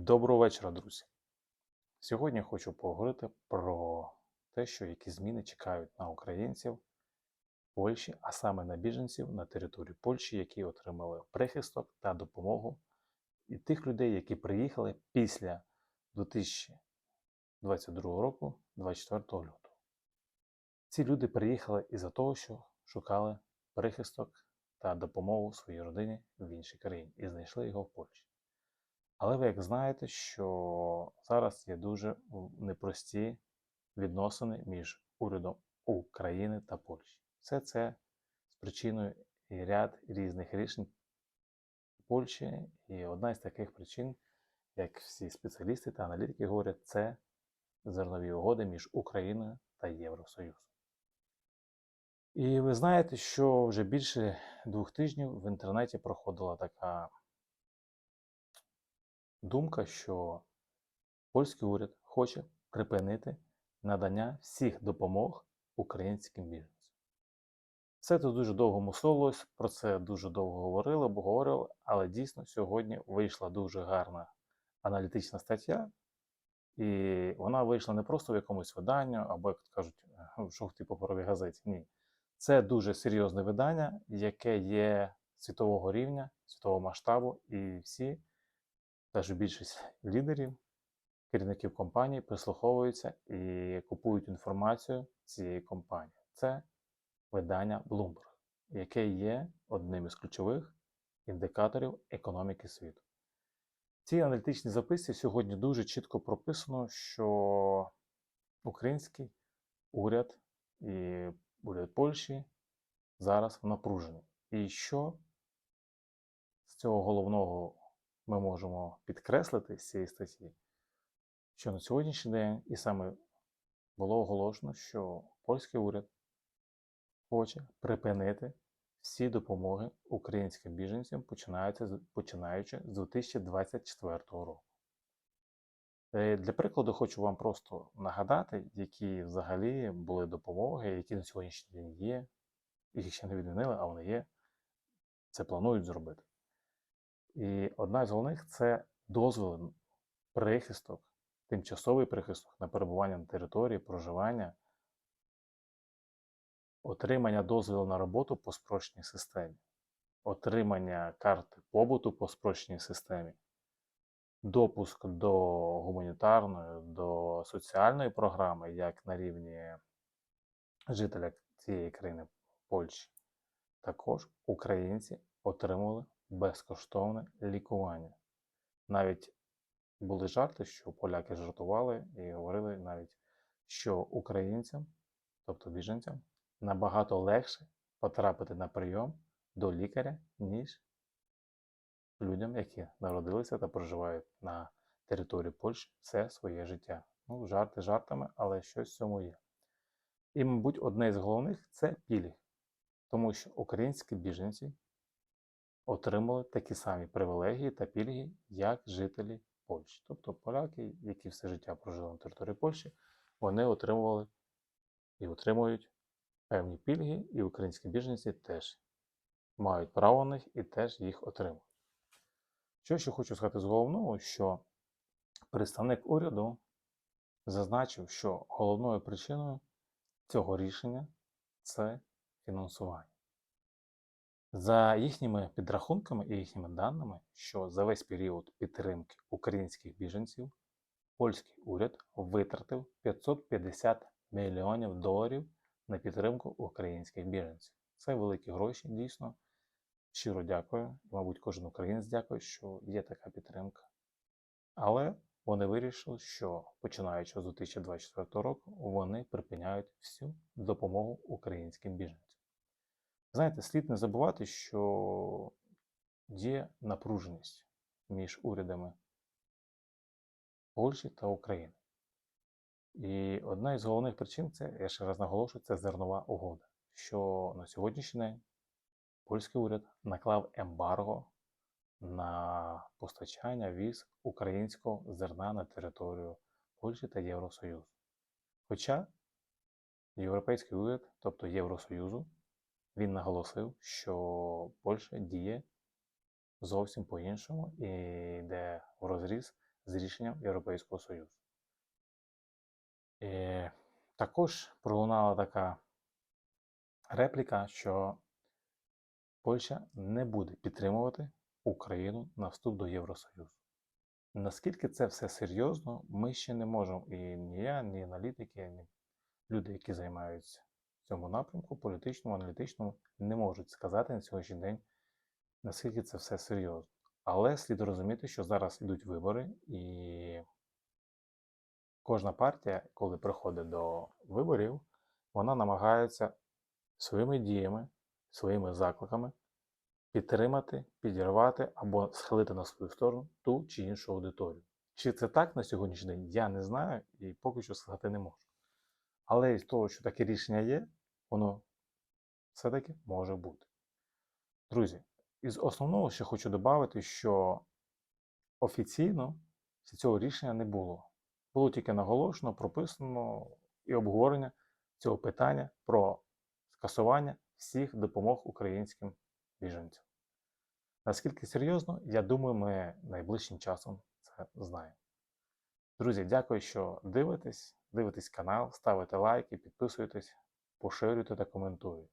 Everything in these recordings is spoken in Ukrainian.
Доброго вечора, друзі. Сьогодні хочу поговорити про те, що які зміни чекають на українців Польщі, а саме на біженців на території Польщі, які отримали прихисток та допомогу, і тих людей, які приїхали після 2022 року, 24 лютого. Ці люди приїхали із-за того, що шукали прихисток та допомогу своїй родині в іншій країні і знайшли його в Польщі. Але ви як знаєте, що зараз є дуже непрості відносини між урядом України та Польщі. Все це з причиною і ряд різних рішень Польщі. І одна із таких причин, як всі спеціалісти та аналітики говорять, це зернові угоди між Україною та Євросоюзом. І ви знаєте, що вже більше двох тижнів в інтернеті проходила така думка, що польський уряд хоче припинити надання всіх допомог українським біженцям. Все це дуже довго мусолилось, про це дуже довго говорили, обговорювали, але дійсно сьогодні вийшла дуже гарна аналітична стаття, і вона вийшла не просто в якомусь виданню, або, як кажуть, в жовтій паперовій газеті. Ні. Це дуже серйозне видання, яке є світового рівня, світового масштабу, і всі теж більшість лідерів, керівників компаній прислуховуються і купують інформацію цієї компанії. Це видання Bloomberg, яке є одним із ключових індикаторів економіки світу. В цій аналітичній записці сьогодні дуже чітко прописано, що український уряд і уряд Польщі зараз в напруженні. І що з цього головного ми можемо підкреслити з цієї статті, що на сьогоднішній день і саме було оголошено, що польський уряд хоче припинити всі допомоги українським біженцям, починаючи з 2024 року. Е, Для прикладу, хочу вам просто нагадати, які взагалі були допомоги, які на сьогоднішній день є. Їх ще не відмінили, а вони є. Це планують зробити. І одна з головних це дозволи, прихисток, тимчасовий прихисток на перебування на території, проживання, отримання дозволу на роботу по спрощеній системі, отримання карти побуту по спрощеній системі, допуск до гуманітарної, до соціальної програми, як на рівні жителя цієї країни Польщі. Також українці отримали безкоштовне лікування. Навіть були жарти, що поляки жартували і говорили навіть, що українцям, тобто біженцям, набагато легше потрапити на прийом до лікаря, ніж людям, які народилися та проживають на території Польщі все своє життя. Ну, жарти жартами, але щось в цьому є. І, мабуть, одне з головних це пільги, тому що українські біженці отримали такі самі привілегії та пільги, як жителі Польщі. Тобто поляки, які все життя прожили на території Польщі, вони отримували і отримують певні пільги, і українські біженці теж мають право на них і теж їх отримують. Що ще хочу сказати з головного, що представник уряду зазначив, що головною причиною цього рішення це фінансування. За їхніми підрахунками і їхніми даними, що за весь період підтримки українських біженців польський уряд витратив 550 мільйонів доларів на підтримку українських біженців. Це великі гроші, дійсно. Щиро дякую. Мабуть, кожен українець дякує, що є така підтримка. Але вони вирішили, що починаючи з 2024 року, вони припиняють всю допомогу українським біженцям. Знаєте, слід не забувати, що є напруженість між урядами Польщі та України. І одна із головних причин це, я ще раз наголошую, це зернова угода, що на сьогоднішній день польський уряд наклав ембарго на постачання віз українського зерна на територію Польщі та Євросоюзу. Хоча Європейський уряд, тобто Євросоюзу, він наголосив, що Польща діє зовсім по-іншому і йде в розріз з рішенням Європейського Союзу. І також пролунала така репліка, що Польща не буде підтримувати Україну на вступ до Євросоюзу. Наскільки це все серйозно, ми ще не можемо, і ні я, ні аналітики, ні люди, які займаються цьому напрямку, політичному, аналітичному, не можуть сказати на сьогоднішній день, наскільки це все серйозно. Але слід розуміти, що зараз йдуть вибори, і кожна партія, коли приходить до виборів, вона намагається своїми діями, своїми закликами підтримати, підірвати або схилити на свою сторону ту чи іншу аудиторію. Чи це так на сьогоднішній день, я не знаю і поки що сказати не можу. Але із того, що таке рішення є, воно все-таки може бути. Друзі, із основного ще хочу додати, що офіційно цього рішення не було. Було тільки наголошено, прописано і обговорення цього питання про скасування всіх допомог українським біженцям. Наскільки серйозно, я думаю, ми найближчим часом це знаємо. Друзі, дякую, що дивитесь, дивитесь канал, ставите лайки, підписуєтесь, поширюйте та коментуйте.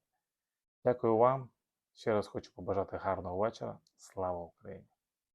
Дякую вам. Ще раз хочу побажати гарного вечора. Слава Україні!